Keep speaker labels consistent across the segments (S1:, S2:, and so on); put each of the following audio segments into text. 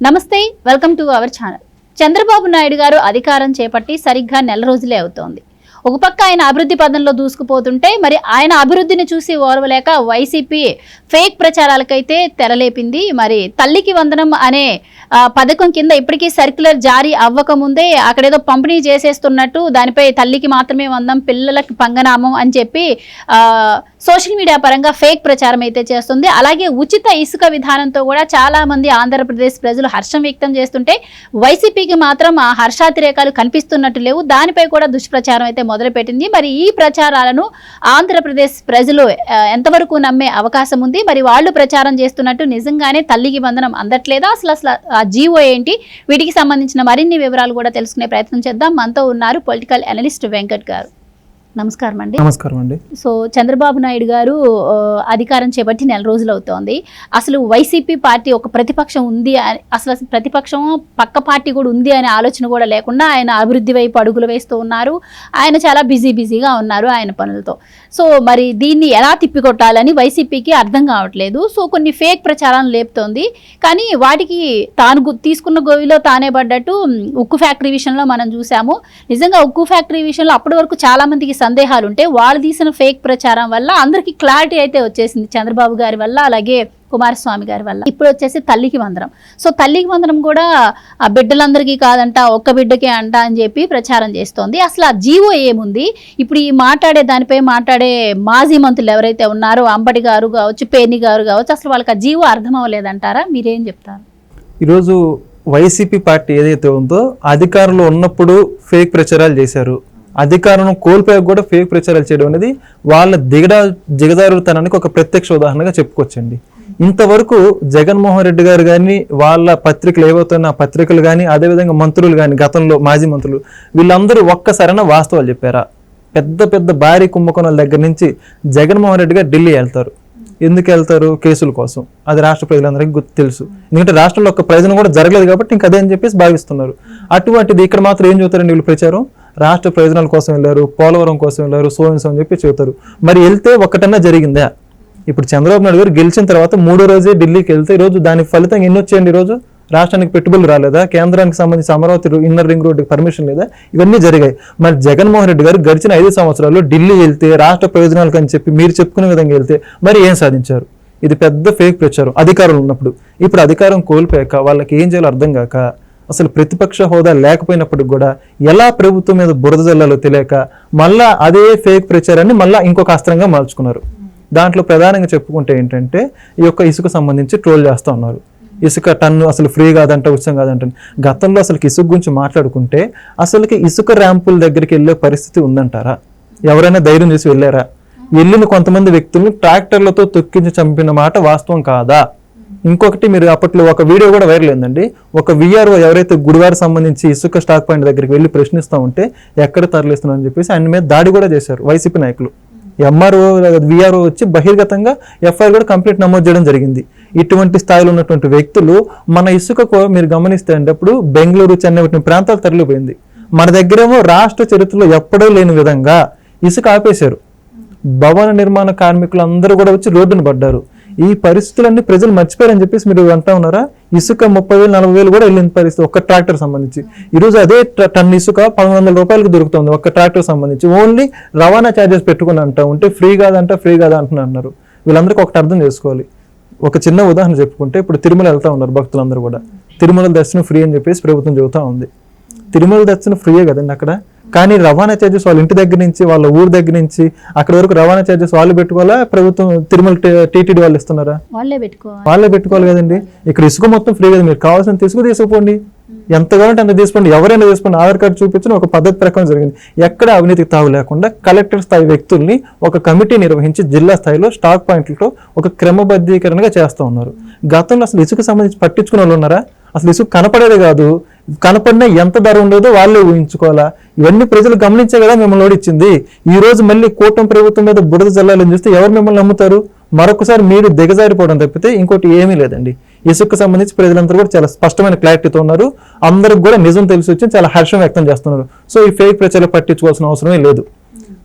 S1: నమస్తే welcome to our channel. Chandrababu Naidu garu అధికారం చేపట్టి సరిగ్గా నెల రోజులే అవుతోంది. ఒక పక్క ఆయన అభివృద్ధి పదంలో దూసుకుపోతుంటే మరి ఆయన అభివృద్ధిని చూసి ఓర్వలేక వైసీపీ ఫేక్ ప్రచారాలకైతే తెరలేపింది. మరి తల్లికి వందనం అనే పథకం కింద ఇప్పటికీ సర్క్యులర్ జారీ అవ్వకముందే అక్కడేదో పంపిణీ చేసేస్తున్నట్టు దానిపై తల్లికి మాత్రమే వందం పిల్లలకి పంగనామం అని చెప్పి సోషల్ మీడియా పరంగా ఫేక్ ప్రచారం అయితే చేస్తుంది. అలాగే ఉచిత ఇసుక విధానంతో కూడా చాలా మంది ఆంధ్రప్రదేశ్ ప్రజలు హర్షం వ్యక్తం చేస్తుంటే వైసీపీకి మాత్రం ఆ హర్షాతిరేకాలు కనిపిస్తున్నట్టు లేవు. దానిపై కూడా దుష్ప్రచారం అయితే మొదలుపెట్టింది. మరి ఈ ప్రచారాలను ఆంధ్రప్రదేశ్ ప్రజలు ఎంతవరకు నమ్మే అవకాశం ఉంది? మరి వాళ్ళు ప్రచారం చేస్తున్నట్టు నిజంగానే తల్లికి బంధనం అందట్లేదా? అసలు అసలు ఆ జీవో ఏంటి? వీటికి సంబంధించిన మరిన్ని వివరాలు కూడా తెలుసుకునే ప్రయత్నం చేద్దాం. మనతో ఉన్నారు పొలిటికల్ అనలిస్ట్ వెంకట్ గారు. నమస్కారం అండి.
S2: నమస్కారం అండి.
S1: సో చంద్రబాబు నాయుడు గారు అధికారం చేపట్టి నెల రోజులు అవుతోంది. అసలు వైసీపీ పార్టీ ఒక ప్రతిపక్షం ఉంది అసలు ప్రతిపక్షం పక్క పార్టీ కూడా ఉంది అనే ఆలోచన కూడా లేకుండా ఆయన అభివృద్ధి వైపు అడుగులు వేస్తూ ఉన్నారు. ఆయన చాలా బిజీ బిజీగా ఉన్నారు ఆయన పనులతో. సో మరి దీన్ని ఎలా తిప్పికొట్టాలని వైసీపీకి అర్థం కావట్లేదు. సో కొన్ని ఫేక్ ప్రచారాలు లేపుతోంది. కానీ వాటికి తాను తీసుకున్న గోవిలో తానే పడ్డట్టు ఉక్కు ఫ్యాక్టరీ విషయంలో మనం చూసాము. నిజంగా ఉక్కు ఫ్యాక్టరీ విషయంలో అప్పటి వరకు చాలా సందేహాలుంటే వాళ్ళు తీసిన ఫేక్ ప్రచారం వల్ల అందరికీ క్లారిటీ అయితే వచ్చేసింది చంద్రబాబు గారి వల్ల అలాగే కుమారస్వామి గారి వల్ల. ఇప్పుడు వచ్చేసి తల్లికి వందనం సో తల్లికి వందనం కూడా ఆ బిడ్డలందరికీ కాదంట ఒక్క బిడ్డకే అంట అని చెప్పి ప్రచారం చేస్తోంది. అసలు ఆ జీవో ఏముంది? ఇప్పుడు ఈ మాట్లాడే దానిపై మాట్లాడే మాజీ మంత్రులు ఎవరైతే ఉన్నారో అంబటి గారు కావచ్చు పేర్ని గారు కావచ్చు అసలు వాళ్ళకి ఆ జీవో అర్థం అవ్వలేదంటారా? మీరేం చెప్తారు?
S2: ఈరోజు వైసీపీ పార్టీ ఏదైతే ఉందో అధికారంలో ఉన్నప్పుడు ఫేక్ ప్రచారాలు చేశారు. అధికారం కోల్పోయాక కూడా ఫేక్ ప్రచారాలు చేయడం అనేది వాళ్ళ దిగడా దిగదారుతనానికి ఒక ప్రత్యక్ష ఉదాహరణగా చెప్పుకోవచ్చండి. ఇంతవరకు జగన్మోహన్ రెడ్డి గారు కానీ వాళ్ళ పత్రికలు ఏవవుతున్న పత్రికలు కానీ అదేవిధంగా మంత్రులు కానీ గతంలో మాజీ మంత్రులు వీళ్ళందరూ ఒక్కసారైనా వాస్తవాలు చెప్పారా? పెద్ద పెద్ద భారీ కుంభకోణాల దగ్గర నుంచి జగన్మోహన్ రెడ్డి గారు ఢిల్లీ వెళ్తారు. ఎందుకు వెళ్తారు? కేసుల కోసం. అది రాష్ట్ర ప్రజలందరికీ గుర్తు తెలుసు. ఎందుకంటే రాష్ట్రంలో ఒక ప్రయోజనం కూడా జరగలేదు కాబట్టి ఇంకా అదే అని చెప్పేసి భావిస్తున్నారు. అటువంటిది ఇక్కడ మాత్రం ఏం చూస్తారండి వీళ్ళు ప్రచారం? రాష్ట్ర ప్రయోజనాల కోసం వెళ్ళారు పోలవరం కోసం వెళ్ళారు సో అని చెప్పి చెబుతారు. మరి వెళ్తే ఒక్కటన్నా జరిగిందా? ఇప్పుడు చంద్రబాబు నాయుడు గారు గెలిచిన తర్వాత మూడో రోజే ఢిల్లీకి వెళ్తే ఈ రోజు దాని ఫలితం ఎన్ని వచ్చాయండి ఈరోజు రోజు? రాష్ట్రానికి పెట్టుబడులు రాలేదా? కేంద్రానికి సంబంధించి అమరావతి ఇన్నర్ రింగ్ రోడ్డుకి పర్మిషన్ లేదా? ఇవన్నీ జరిగాయి. మరి జగన్మోహన్ రెడ్డి గారు గడిచిన ఐదు సంవత్సరాల్లో ఢిల్లీ వెళ్తే రాష్ట్ర ప్రయోజనాలకు అని చెప్పి మీరు చెప్పుకునే విధంగా వెళ్తే మరి ఏం సాధించారు? ఇది పెద్ద ఫేక్ ప్రచారం. అధికారులు ఉన్నప్పుడు. ఇప్పుడు అధికారం కోల్పోయాక వాళ్ళకి ఏం చేయాలో అర్థం కాక అసలు ప్రతిపక్ష హోదా లేకపోయినప్పటికి కూడా ఎలా ప్రభుత్వం మీద బురద జల్లాలో తెలియక మళ్ళా అదే ఫేక్ ప్రచారాన్ని మళ్ళా ఇంకొక అస్త్రంగా మార్చుకున్నారు. దాంట్లో ప్రధానంగా చెప్పుకుంటే ఏంటంటే ఈ యొక్క ఇసుక సంబంధించి ట్రోల్ చేస్తూ ఉన్నారు. ఇసుక టన్ను అసలు ఫ్రీ కాదంట ఉచితం కాదంట గతంలో అసలు ఇసుక గురించి మాట్లాడుకుంటే అసలుకి ఇసుక ర్యాంపుల దగ్గరికి వెళ్ళే పరిస్థితి ఉందంటారా? ఎవరైనా ధైర్యం చేసి వెళ్ళారా? వెళ్ళిన కొంతమంది వ్యక్తుల్ని ట్రాక్టర్లతో తొక్కించి చంపిన మాట వాస్తవం కాదా? ఇంకొకటి మీరు అప్పట్లో ఒక వీడియో కూడా వైరల్ అయిందండి. ఒక విఆర్ఓ ఎవరైతే గుడివారు సంబంధించి ఇసుక స్టాక్ పాయింట్ దగ్గరికి వెళ్ళి ప్రశ్నిస్తూ ఉంటే ఎక్కడ తరలిస్తున్నారని చెప్పేసి ఆయన మీద దాడి కూడా చేశారు వైసీపీ నాయకులు. ఎంఆర్ఓ విఆర్ఓ వచ్చి బహిర్గతంగా ఎఫ్ఐఆర్ కూడా కంప్లీట్ నమోదు చేయడం జరిగింది. ఇటువంటి స్థాయిలో ఉన్నటువంటి వ్యక్తులు మన ఇసుకకు మీరు గమనిస్తే అంటే అప్పుడు బెంగళూరు చెన్నై వంటి ప్రాంతాలు తరలిపోయింది. మన దగ్గరేమో రాష్ట్ర చరిత్రలో ఎప్పుడూ లేని విధంగా ఇసుక ఆపేశారు. భవన నిర్మాణ కార్మికులు అందరూ కూడా వచ్చి రోడ్డున పడ్డారు. ఈ పరిస్థితులన్నీ ప్రజలు మర్చిపోయారని చెప్పేసి మీరు అంటా ఉన్నారా? ఇసుక ముప్పై వేలు నలభై వేలు కూడా వెళ్ళిన పరిస్థితి ఒక్క ట్రాక్టర్ సంబంధించి. ఈరోజు అదే టన్ ఇసుక పదమూడు వందల రూపాయలకు దొరుకుతుంది ఒక్క ట్రాక్టర్ సంబంధించి. ఓన్లీ రవాణా ఛార్జెస్ పెట్టుకుని అంటా ఉంటే ఫ్రీ కాదంట ఫ్రీ కాదా అంటున్నారు అన్నారు. వీళ్ళందరికీ ఒకటి అర్థం చేసుకోవాలి. ఒక చిన్న ఉదాహరణ చెప్పుకుంటే ఇప్పుడు తిరుమల వెళ్తా ఉన్నారు భక్తులందరూ కూడా. తిరుమల దర్శనం ఫ్రీ అని చెప్పేసి ప్రభుత్వం చెబుతా ఉంది. తిరుమల దర్శనం ఫ్రీయే కదండి అక్కడ? కానీ రవాణా ఛార్జెస్ వాళ్ళ ఇంటి దగ్గర నుంచి వాళ్ళ ఊరు దగ్గర నుంచి అక్కడ వరకు రవాణా ఛార్జెస్ వాళ్ళు పెట్టుకోవాలా? ప్రభుత్వం తిరుమల టీటీడీ వాళ్ళు ఇస్తున్నారా?
S1: వాళ్ళే పెట్టుకోవాలి.
S2: వాళ్ళే పెట్టుకోవాలి కదండి. ఇక్కడ ఇసుక మొత్తం ఫ్రీ కదా మీరు కావాల్సిన తీసుకు తీసుకుపోండి ఎంత కావాలంటే అంత తీసుకోండి. ఎవరైనా తీసుకోండి. ఆధార్ కార్డు చూపించిన ఒక పద్ధతి ప్రకారం జరిగింది. ఎక్కడ అవినీతికి తావు లేకుండా కలెక్టర్ స్థాయి వ్యక్తుల్ని ఒక కమిటీ నిర్వహించి జిల్లా స్థాయిలో స్టాక్ పాయింట్లతో ఒక క్రమబద్ధీకరణగా చేస్తూ ఉన్నారు. గతంలో అసలు ఇసుక సంబంధించి పట్టించుకునే వాళ్ళు ఉన్నారా? అసలు ఇసుక కనపడేదే కాదు. కనపడినా ఎంత ధర ఉండేదో వాళ్ళే ఊహించుకోవాలా? ఇవన్నీ ప్రజలు గమనించే కదా మిమ్మల్ని ఓడిచ్చింది ఈ రోజు మళ్ళీ కూటమి ప్రభుత్వం మీద బురద జల్లాలని చూస్తే ఎవరు మిమ్మల్ని నమ్ముతారు? మరొకసారి మీరు దిగజారిపోవడం తప్పితే ఇంకోటి ఏమీ లేదండి. ఇసుకు సంబంధించి ప్రజలందరూ కూడా చాలా స్పష్టమైన క్లారిటీతో ఉన్నారు. అందరికి కూడా నిజం తెలిసి వచ్చి చాలా హర్షం వ్యక్తం చేస్తున్నారు. సో ఈ ఫేక్ ప్రచారాలు పట్టించుకోవాల్సిన అవసరమే లేదు.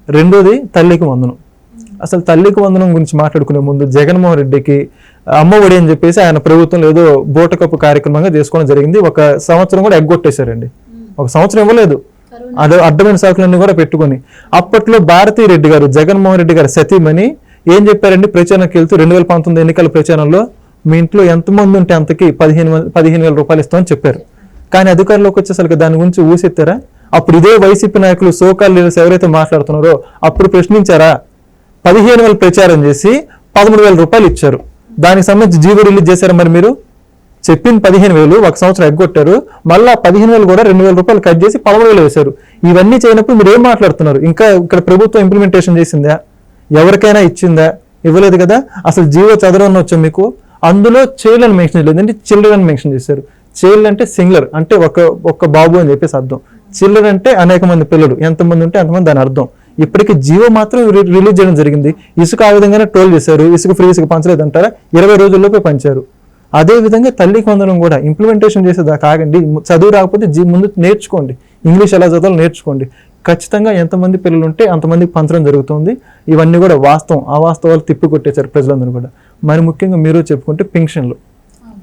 S2: రెండోది తల్లికి వందనం. అసలు తల్లికి వందనం గురించి మాట్లాడుకునే ముందు జగన్మోహన్ రెడ్డికి అమ్మఒడి అని చెప్పేసి ఆయన ప్రభుత్వంలో ఏదో బోటకప్పు కార్యక్రమంగా చేసుకోవడం జరిగింది. ఒక సంవత్సరం కూడా ఎగ్గొట్టేశారండి. ఒక సంవత్సరం ఇవ్వలేదు. అదే అడ్డమైన సాకులన్నీ కూడా పెట్టుకొని. అప్పట్లో భారతీ రెడ్డి గారు జగన్మోహన్ రెడ్డి గారు సతీమణి ఏం చెప్పారండి? ప్రచారానికి వెళ్తూ రెండు వేల పంతొమ్మిది ఎన్నికల ప్రచారంలో మీ ఇంట్లో ఎంతమంది ఉంటే అంతకి పదిహేను పదిహేను వేల రూపాయలు ఇస్తామని చెప్పారు. కానీ అధికారంలోకి వచ్చేసరికి దాని గురించి ఊసెత్తారా? అప్పుడు ఇదే వైసీపీ నాయకులు సోకాల్ లీడర్స్ ఎవరైతే మాట్లాడుతున్నారో అప్పుడు ప్రశ్నించారా? పదిహేను వేలు ప్రచారం చేసి పదమూడు వేల రూపాయలు ఇచ్చారు. దానికి సంబంధించి జీవో రిలీజ్ చేశారా మరి మీరు? చెప్పింది పదిహేను వేలు ఒక సంవత్సరం ఎగ్గొట్టారు. మళ్ళీ పదిహేను వేలు కూడా రెండు వేల రూపాయలు కట్ చేసి పదమూడు వేలు వేశారు. ఇవన్నీ చేయనప్పుడు మీరు ఏం మాట్లాడుతున్నారు? ఇంకా ఇక్కడ ప్రభుత్వం ఇంప్లిమెంటేషన్ చేసిందా? ఎవరికైనా ఇచ్చిందా? ఇవ్వలేదు కదా? అసలు జీవో చదవడం వచ్చాం మీకు? అందులో చైల్డ్ అని మెన్షన్ చేయలేదు. అంటే చిల్డ్రన్ అని మెన్షన్ చేశారు. చైల్డ్ అంటే సింగులర్ అంటే ఒక ఒక బాబు అని చెప్పేసి అర్థం. చిల్డ్రన్ అంటే అనేక మంది పిల్లలు. ఎంతమంది ఉంటే అంతమంది దాని అర్థం. ఇప్పటికి జీవో మాత్రం రిలీజ్ చేయడం జరిగింది. ఇసుక ఆ విధంగానే టోల్ చేశారు ఇసుక ఫ్రీ ఇసుక పంచలేదు అంటారా ఇరవై రోజుల్లోపే పంచారు. అదే విధంగా తల్లి కొందరం కూడా ఇంప్లిమెంటేషన్ చేసేదాకా ఆగండి చదువు రాకపోతే జీ ముందు నేర్చుకోండి. ఇంగ్లీష్ ఎలా చదవాలో నేర్చుకోండి. ఖచ్చితంగా ఎంతమంది పిల్లలు ఉంటే అంతమందికి పంచడం జరుగుతుంది. ఇవన్నీ కూడా వాస్తవం. ఆ వాస్తవాలు తిప్పి కొట్టేశారు ప్రజలందరూ కూడా. మరి ముఖ్యంగా మీరు చెప్పుకుంటే పెన్షన్లు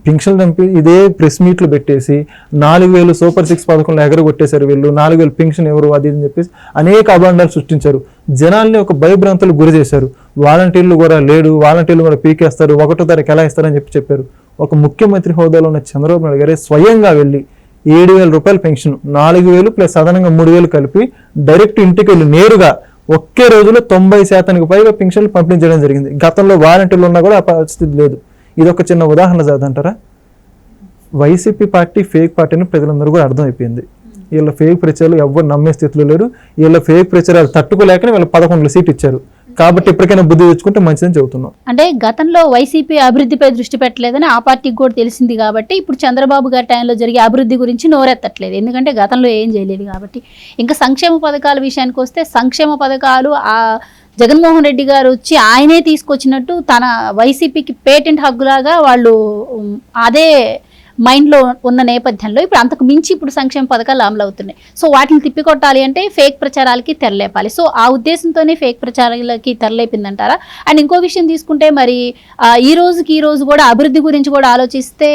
S2: పింఛన్లు దంపి ఇదే ప్రెస్ మీట్లు పెట్టేసి నాలుగు వేలు సూపర్ సిక్స్ పథకంలో ఎగరగొట్టేశారు వీళ్ళు నాలుగు వేలు పింఛన్ ఎవరు అది అని చెప్పేసి అనేక అభాండాలు సృష్టించారు. జనాల్ని ఒక భయభ్రాంతులు గురి చేశారు. వాలంటీర్లు కూడా లేడు వాలంటీర్లు కూడా పీకేస్తారు ఒకటో తారీఖు ఎలా ఇస్తారని చెప్పి చెప్పారు. ఒక ముఖ్యమంత్రి హోదాలో ఉన్న చంద్రబాబు నాయుడు గారే స్వయంగా వెళ్ళి ఏడు వేల రూపాయల పెన్షన్ నాలుగు వేలు ప్లస్ అదనంగా మూడు వేలు కలిపి డైరెక్ట్ ఇంటికి వెళ్ళి నేరుగా ఒకే రోజులో తొంభై శాతానికి పైగా పెన్షన్లు పంపిణీ చేయడం జరిగింది. గతంలో వాలంటీర్లు ఉన్నా కూడా ఆ పరిస్థితి లేదు. ఇది ఒక చిన్న ఉదాహరణ చదువుంటారా వైసీపీ పార్టీ ఫేక్ పార్టీని ప్రజలందరూ కూడా అర్థమైపోయింది. వీళ్ళ ఫేక్ ప్రచారాలు ఎవరు నమ్మే స్థితిలో లేరు. వీళ్ళ ఫేక్ ప్రచారాలు తట్టుకోలేకనే వీళ్ళ పదకొండు సీట్ ఇచ్చారు. కాబట్టి ఎప్పటికైనా బుద్ధి తెచ్చుకుంటే మంచిదని చెబుతున్నాం.
S1: అంటే గతంలో వైసీపీ అభివృద్ధిపై దృష్టి పెట్టలేదని ఆ పార్టీకి కూడా తెలిసింది కాబట్టి ఇప్పుడు చంద్రబాబు గారి టైంలో జరిగే అభివృద్ధి గురించి నోరెత్తట్లేదు. ఎందుకంటే గతంలో ఏం చేయలేదు కాబట్టి. ఇంకా సంక్షేమ పథకాల విషయానికి వస్తే సంక్షేమ పథకాలు ఆ జగన్మోహన్ రెడ్డి గారు వచ్చి ఆయనే తీసుకొచ్చినట్టు తన వైసీపీకి పేటెంట్ హక్కులాగా వాళ్ళు అదే మైండ్లో ఉన్న నేపథ్యంలో ఇప్పుడు అంతకు మించి ఇప్పుడు సంక్షేమ పథకాలు అమలు అవుతున్నాయి సో వాటిని తిప్పికొట్టాలి అంటే ఫేక్ ప్రచారాలకి తెరలేపాలి. సో ఆ ఉద్దేశంతోనే ఫేక్ ప్రచారాలకి తెరలేపిందంటారా? అండ్ ఇంకో విషయం తీసుకుంటే మరి ఈ రోజుకి ఈ రోజు కూడా అభివృద్ధి గురించి కూడా ఆలోచిస్తే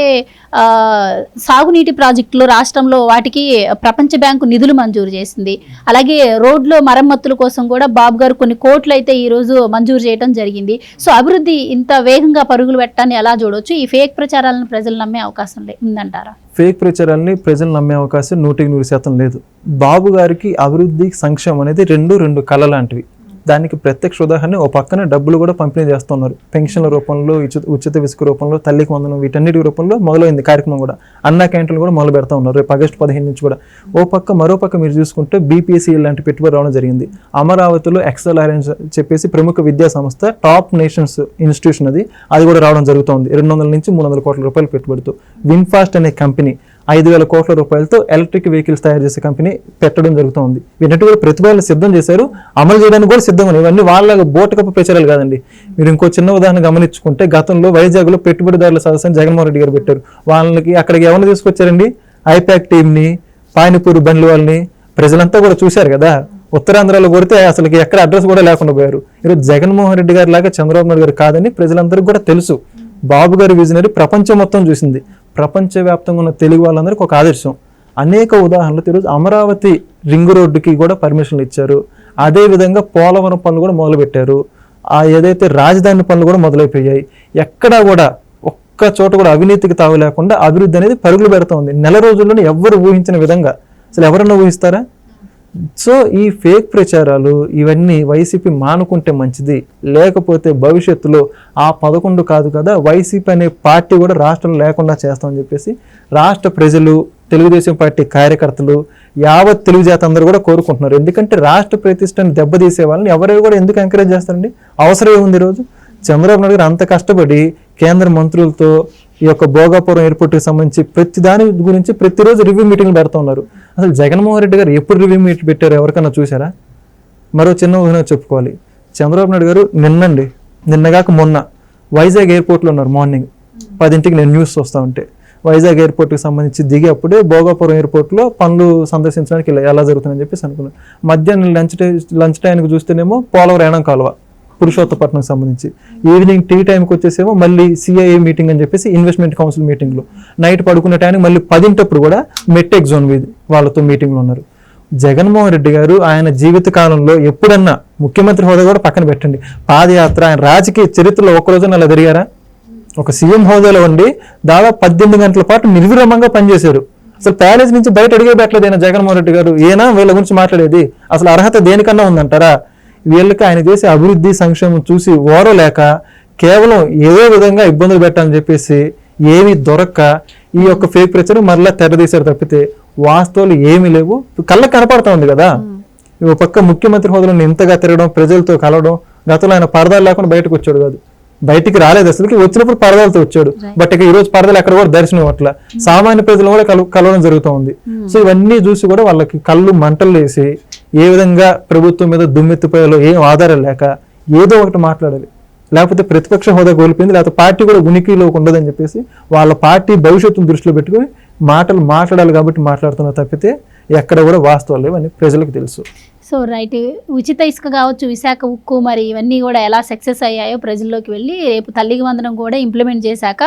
S1: సాగునీటి ప్రాజెక్టులు రాష్ట్రంలో వాటికి ప్రపంచ బ్యాంకు నిధులు మంజూరు చేసింది. అలాగే రోడ్లు మరమ్మతుల కోసం కూడా బాబు గారు కొన్ని కోట్లు అయితే ఈరోజు మంజూరు చేయడం జరిగింది. సో అభివృద్ధి ఇంత వేగంగా పరుగులు పెట్టాన్ని ఎలా చూడవచ్చు ఈ ఫేక్ ప్రచారాలను ప్రజలు నమ్మే అవకాశం లేదు ఉందంటారా?
S2: ఫేక్ ప్రచారాల్ని ప్రజలు నమ్మే అవకాశం నూటికి నూరు శాతం లేదు. బాబు గారికి అభివృద్ధి సంక్షేమం అనేది రెండు రెండు కళ లాంటివి. దానికి ప్రత్యక్ష ఉదాహరణ ఓ పక్కన డబ్బులు కూడా పంపిణీ చేస్తున్నారు. పెన్షన్ల రూపంలో ఉచిత ఉచిత ఇసుక రూపంలో తల్లికి వందనం వీటన్నిటి రూపంలో మొదలైంది కార్యక్రమం కూడా. అన్న క్యాంటీన్లు కూడా మొదలు పెడతా ఉన్నారు. రేపు ఆగస్టు పదిహేను నుంచి కూడా. ఓ పక్క మరో పక్క మీరు చూసుకుంటే బీపీఎస్సీ లాంటి పెట్టుబడి రావడం జరిగింది. అమరావతిలో ఎక్సెల్ అరేంజ్ చెప్పేసి ప్రముఖ విద్యా సంస్థ టాప్ నేషన్స్ ఇన్స్టిట్యూషన్ అది. అది కూడా రావడం జరుగుతుంది. రెండు వందల నుంచి మూడు వందల కోట్ల రూపాయలు పెట్టుబడితో. విన్ఫాస్ట్ అనే కంపెనీ ఐదు వేల కోట్ల రూపాయలతో ఎలక్ట్రిక్ వెహికల్స్ తయారు చేసే కంపెనీ పెట్టడం జరుగుతోంది. వీటన్నిటి కూడా సిద్ధం చేశారు అమలు చేయడానికి కూడా సిద్ధంగా ఉన్నాయి ఇవన్నీ వాళ్ళ బోటకప్పు ప్రచారాలు కాదండి. మీరు ఇంకో చిన్న ఉదాహరణ గమనించుకుంటే గతంలో వైజాగ్లో పెట్టుబడిదారుల సదస్సుని జగన్మోహన్ రెడ్డి గారు పెట్టారు. వాళ్ళకి అక్కడికి ఎవరిని తీసుకొచ్చారండి? ఐపాక్ టీంని పానీపూరి బండ్లు వాళ్ళని. ప్రజలంతా కూడా చూశారు కదా. ఉత్తరాంధ్రలో కొడితే అసలుకి ఎక్కడ అడ్రస్ కూడా లేకుండా పోయారు. ఈరోజు జగన్మోహన్ రెడ్డి గారి లాగా చంద్రబాబు నాయుడు గారు కాదని ప్రజలందరికీ కూడా తెలుసు. బాబు గారి విజనరీ ప్రపంచం మొత్తం చూసింది. ప్రపంచవ్యాప్తంగా ఉన్న తెలుగు వాళ్ళందరికీ ఒక ఆదర్శం. అనేక ఉదాహరణలు ఈరోజు అమరావతి రింగ్ రోడ్డుకి కూడా పర్మిషన్లు ఇచ్చారు. అదే విధంగా పోలవరం పనులు కూడా మొదలుపెట్టారు. ఆ ఏదైతే రాజధాని పనులు కూడా మొదలైపోయాయి. ఎక్కడా కూడా ఒక్క చోట కూడా అవినీతికి తావు లేకుండా అభివృద్ధి అనేది పరుగులు పెడుతూ ఉంది నెల రోజుల్లోనే ఎవ్వరు ఊహించిన విధంగా. అసలు ఎవరన్నా ఊహిస్తారా? సో ఈ ఫేక్ ప్రచారాలు ఇవన్నీ వైసీపీ మానుకుంటే మంచిది. లేకపోతే భవిష్యత్తులో ఆ పదకొండు కాదు కదా వైసీపీ అనే పార్టీ కూడా రాష్ట్రం లేకుండా చేస్తామని చెప్పేసి రాష్ట్ర ప్రజలు తెలుగుదేశం పార్టీ కార్యకర్తలు యావత్ తెలుగు జాతి అందరూ కూడా కోరుకుంటున్నారు. ఎందుకంటే రాష్ట్ర ప్రతిష్టను దెబ్బతీసే వాళ్ళని ఎవరైనా కూడా ఎందుకు ఎంకరేజ్ చేస్తారండి? అవసరం ఏముంది ఈరోజు. చంద్రబాబు నాయుడు గారు అంత కష్టపడి కేంద్ర మంత్రులతో ఈ యొక్క భోగాపురం ఎయిర్పోర్ట్కి సంబంధించి ప్రతి దాని గురించి ప్రతిరోజు రివ్యూ మీటింగ్లు పెడుతున్నారు అసలు జగన్మోహన్ రెడ్డి గారు ఎప్పుడు రివ్యూ మీట్ పెట్టారు ఎవరికైనా చూసారా మరో చిన్న ఊహన చెప్పుకోవాలి. చంద్రబాబు నాయుడు గారు నిన్నండి నిన్నగాక మొన్న వైజాగ్ ఎయిర్పోర్ట్లో ఉన్నారు మార్నింగ్. పదింటికి నేను న్యూస్ చూస్తా ఉంటే. వైజాగ్ ఎయిర్పోర్ట్కి సంబంధించి దిగి అప్పుడే భోగాపురం ఎయిర్పోర్ట్లో పనులు సందర్శించడానికి ఎలా జరుగుతుందని చెప్పేసి అనుకున్నాను. మధ్యాహ్నం లంచ్ టై లంచ్ టైంకి చూస్తేనేమో పోలవరం ఏణం కాలువ. పురుషోత్తపట్నం సంబంధించి. ఈవినింగ్ టీ టైంకి వచ్చేసేమో మళ్ళీ సిఐఏ మీటింగ్ అని చెప్పేసి ఇన్వెస్ట్మెంట్ కౌన్సిల్ మీటింగ్లో నైట్ పడుకునే టైంకి మళ్ళీ పదింటప్పుడు కూడా మెట్టెక్ జోన్ మీద వాళ్ళతో మీటింగ్లో ఉన్నారు. జగన్మోహన్ రెడ్డి గారు ఆయన జీవిత కాలంలో ఎప్పుడన్నా ముఖ్యమంత్రి హోదా కూడా పక్కన పెట్టండి. పాదయాత్ర ఆయన రాజకీయ చరిత్రలో ఒక్కరోజు అలా తిరిగారా ఒక సీఎం హోదాలో ఉండి దాదాపు పద్దెనిమిది గంటల పాటు నిర్విరామంగా పనిచేశారు. అసలు ప్యాలెస్ నుంచి బయట అడిగే పెట్టలేదు ఆయన జగన్మోహన్ రెడ్డి గారు. ఏనా వీళ్ళ గురించి మాట్లాడేది? అసలు అర్హత దేనికన్నా ఉందంటారా? వీళ్ళకి ఆయన చేసే అభివృద్ధి సంక్షేమం చూసి ఓరలేక కేవలం ఏదో విధంగా ఇబ్బందులు పెట్టాలని చెప్పేసి ఏమీ దొరక్క ఈ యొక్క ఫేక్ ప్రచారం మరలా తెరదీశారు తప్పితే వాస్తవాలు ఏమీ లేవు. కళ్ళకు కనపడతా ఉంది కదా. ఓ పక్క ముఖ్యమంత్రి హోదాలో ఇంతగా తిరగడం ప్రజలతో కలవడం గతంలో ఆయన పరదాలు లేకుండా బయటకు వచ్చాడు కాదు. బయటికి రాలేదు అసలుకి వచ్చినప్పుడు పరదాలతో వచ్చాడు. బట్ ఇక ఈ రోజు పరదలు ఎక్కడ కూడా దర్శనం అట్లా సామాన్య ప్రజలు కూడా కలు కలవడం జరుగుతూ ఉంది. సో ఇవన్నీ చూసి కూడా వాళ్ళకి కళ్ళు మంటలు వేసి ఏ విధంగా ప్రభుత్వం మీద దుమ్మెత్తిపోయాలో ఏం ఆధారం లేక ఏదో ఒకటి మాట్లాడాలి. లేకపోతే ప్రతిపక్ష హోదా కోల్పోయింది లేకపోతే పార్టీ కూడా ఉనికిలో ఉండదని చెప్పేసి వాళ్ళ పార్టీ భవిష్యత్తును దృష్టిలో పెట్టుకుని మాటలు మాట్లాడాలి కాబట్టి మాట్లాడుతున్నారు తప్పితే ఎక్కడ కూడా వాస్తవాలు లేవని ప్రజలకు తెలుసు.
S1: So right. ఉచిత ఇసుక కావచ్చు విశాఖ ఉక్కు మరి ఇవన్నీ కూడా ఎలా సక్సెస్ అయ్యాయో ప్రజల్లోకి వెళ్ళి రేపు తల్లికి వందనం కూడా ఇంప్లిమెంట్ చేశాక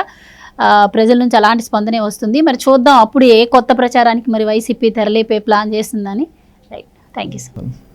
S1: ప్రజల నుంచి అలాంటి స్పందనే వస్తుంది. మరి చూద్దాం అప్పుడు ఏ కొత్త ప్రచారానికి మరి వైసీపీ తెరలేపే ప్లాన్ చేస్తుందని Thank you. So.